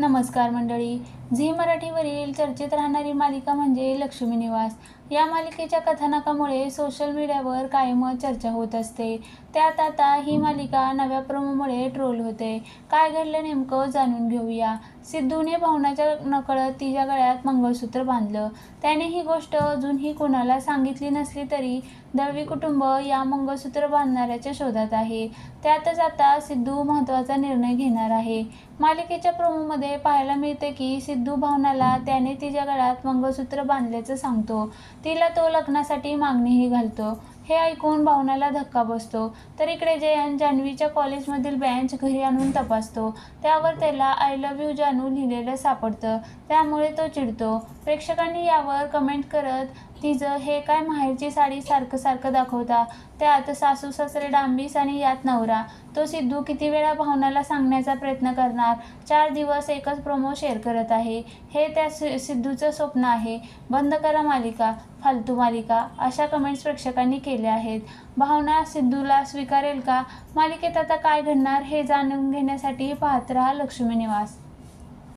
नमस्कार मंडळी. झी मराठीवरील चर्चेत राहणारी मालिका म्हणजे लक्ष्मी निवास. या मालिकेच्या कथानकामुळे सोशल मीडियावर कायमच चर्चा होत असते. त्यात आता ही मालिका नव्या प्रोमोमुळे ट्रोल होते. काय घडलं नेमकं जाणून घेऊया. सिद्धूने भावनाच्या नकळत तिच्या गळ्यात मंगळसूत्र बांधलं. त्याने ही गोष्ट अजूनही कोणाला सांगितली नसली तरी दळवी कुटुंब या मंगळसूत्र बांधणाऱ्याच्या शोधात आहे. त्यातच आता सिद्धू महत्त्वाचा निर्णय घेणार आहे. मालिकेच्या प्रोमोमध्ये पाहायला मिळते की सिद्धू भावनाला त्याने तिच्या गळ्यात मंगळसूत्र बांधल्याचं सांगतो. तिला तो लग्नासाठी मागणीही घालतो. हे ऐकून भावनाला धक्का बसतो. तर इकडे जयंत जान्हवीच्या कॉलेजमधील बेंच घरी आणून तपासतो. त्यावर त्याला आय लव्ह यू जानू लिहिलेलं सापडतं. त्यामुळे तो चिडतो. प्रेक्षकांनी यावर कमेंट करत तिचं हे काय माहेरची साडी सारखं सारखं दाखवता. त्यात सासू सासरे डांबीस आणि यात नवरा. तो सिद्धू किती वेळा भावनाला सांगण्याचा प्रयत्न करणार? चार दिवस एकच प्रोमो शेअर करत आहे. हे त्या सिद्धूचं स्वप्न आहे. बंद करा मालिका फालतू मालिका अशा कमेंट्स प्रेक्षकांनी केल्या. केल्या आहेत. भावना सिद्धूला स्वीकारेल का? मालिकेत आता काय घडणार हे जाणून घेण्यासाठी पाहत राहा लक्ष्मी निवास.